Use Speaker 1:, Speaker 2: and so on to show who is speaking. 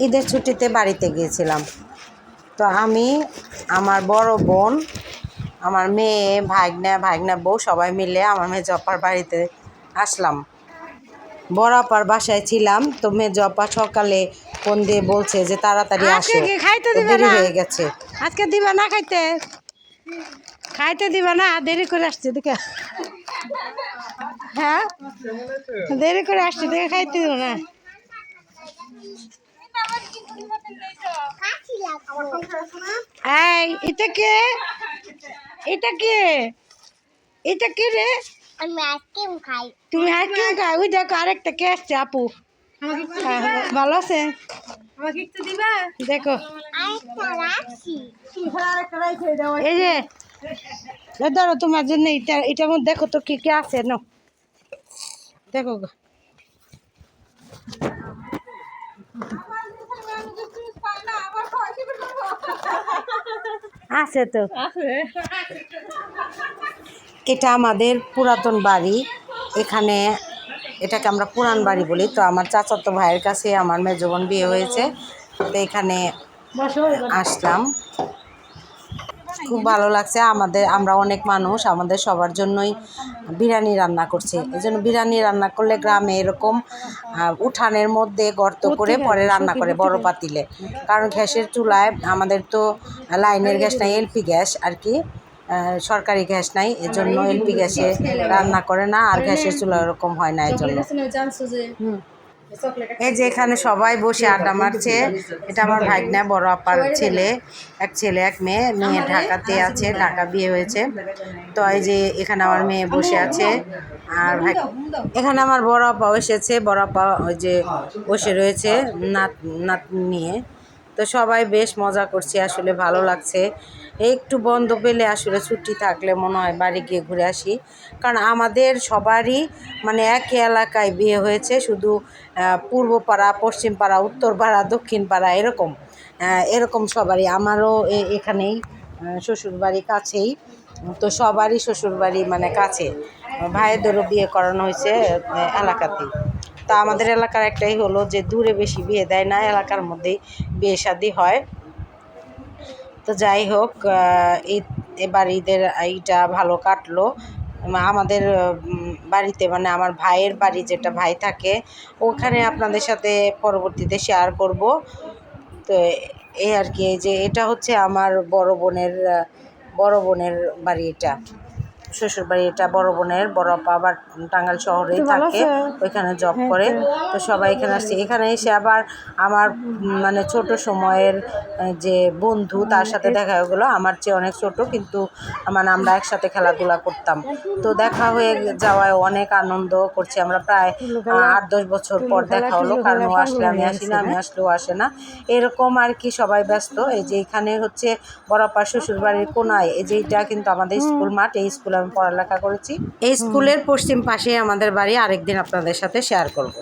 Speaker 1: ঈদের ছুটিতে বাড়িতে গিয়েছিলাম। তো আমি আমার বড় বোন আমার মেয়ে ভাগনা ভাগনা বউ সবাই মিলে আমার মেয়ে জপার বাড়িতে আসলাম। বড় আপার বাসায় ছিলাম তো মেয়ে জপা সকালে ফোন দিয়ে বলছে যে তাড়াতাড়ি আসো।
Speaker 2: খাইতে দিবে
Speaker 1: দেরি? হয়ে গেছে।
Speaker 2: আজকে দিবা না খাইতে? খাইতে দিবা না? দেরি করে আসছে দেখে। হ্যাঁ? দেরি করে আসছে দেখে খাইতে দিব না। এটা কে? এটা কে? এটা রে? তুমি ওই দেখো, আরেকটা কে আসছে, আপু। ভালো আছে? দেখো। এই যে ধরো তোমার জন্য এটা এটার মধ্যে দেখো তো কি কি আছে না দেখো গো। আছে তো।
Speaker 1: এটা আমাদের পুরাতন বাড়ি। এখানে এটাকে আমরা পুরান বাড়ি বলি। তো আমার চাচাতো ভাইয়ের কাছে আমার মেজবন বোন বিয়ে হয়েছে। তো এখানে আসলাম। খুব ভালো লাগছে। আমাদের আমরা অনেক মানুষ আমাদের সবার জন্যই বিরিয়ানি রান্না করছি। এই জন্য বিরিয়ানি রান্না করলে গ্রামে এরকম উঠানের মধ্যে গর্ত করে পরে রান্না করে বড় পাতিলে। কারণ গ্যাসের চুলায় আমাদের তো লাইনের গ্যাস নাই এলপি গ্যাস আর কি সরকারি গ্যাস নাই এজন্য এলপি গ্যাসে রান্না করে না আর গ্যাসের চুলা এরকম হয় না এজন্য। এই যে এখানে সবাই বসে আড্ডা মারছে। এটা আমার ভাগনা, বড় আপার ছেলে, এক ছেলে, এক মেয়ে। মেয়ে ঢাকাতে আছে, ঢাকা বিয়ে হয়েছে। তো এই যে এখানে আমার মেয়ে বসে আছে। আর ভাই এখানে আমার বড় আপাও এসেছে, বড় আপা ওই যে বসে রয়েছে, নাত নাত নিয়ে। তো সবাই বেশ মজা করছি, আসলে ভালো লাগছে। একটু বন্ধ পেলে আসলে ছুটি থাকলে মনে হয় বাড়ি গিয়ে ঘুরে আসি। কারণ আমাদের সবারই মানে একই এলাকায় বিয়ে হয়েছে, শুধু পূর্ব পাড়া পশ্চিম পাড়া উত্তর পাড়া দক্ষিণ পাড়া এরকম এরকম সবারই। আমারও এখানেই শ্বশুরবাড়ি কাছেই। তো সবারই শ্বশুরবাড়ি মানে কাছে। ভাইয়েদেরও বিয়ে করানো হয়েছে এলাকাতেই। তা আমাদের এলাকার একটাই হলো যে দূরে বেশি বিয়ে দেয় না, এলাকার মধ্যেই বিয়ে শাদি হয়। তো যাই হোক ঈদ এবার ঈদের এইটা ভালো কাটলো। আমাদের বাড়িতে মানে আমার ভাইয়ের বাড়ি যেটা ভাই থাকে, ওখানে আপনাদের সাথে পরবর্তীতে শেয়ার করব। তো এই আর কি যে এটা হচ্ছে আমার বড় বোনের বড় বোনের বাড়ি এটা। শ্বশুর বাড়ি এটা বড় বোনের বড় আপা আবার টাঙ্গাইল শহরেই থাকে ওইখানে জব করে। তো সবাই এখানে আসছে। এখানে এসে আবার আমার মানে ছোট সময়ের যে বন্ধু তার সাথে দেখা হয়ে গেলো। আমার চেয়ে অনেক ছোট কিন্তু মানে আমরা একসাথে খেলাধুলা করতাম। তো দেখা হয়ে যাওয়ায় অনেক আনন্দ করছি। আমরা প্রায় আট দশ বছর পর দেখা হলো। কারণ ও আসলে আমি আসি না আমি আসলেও আসে না। এরকম আর কি সবাই ব্যস্ত। এই যে এখানে হচ্ছে বড়াপার শ্বশুর বাড়ির কোনায় এই যে এটা কিন্তু আমাদের স্কুল মাঠ। এই স্কুলে আমি পড়ালেখা করেছি। এই স্কুলের পশ্চিম পাশে আমাদের বাড়ি আরেকদিন আপনাদের সাথে শেয়ার করব।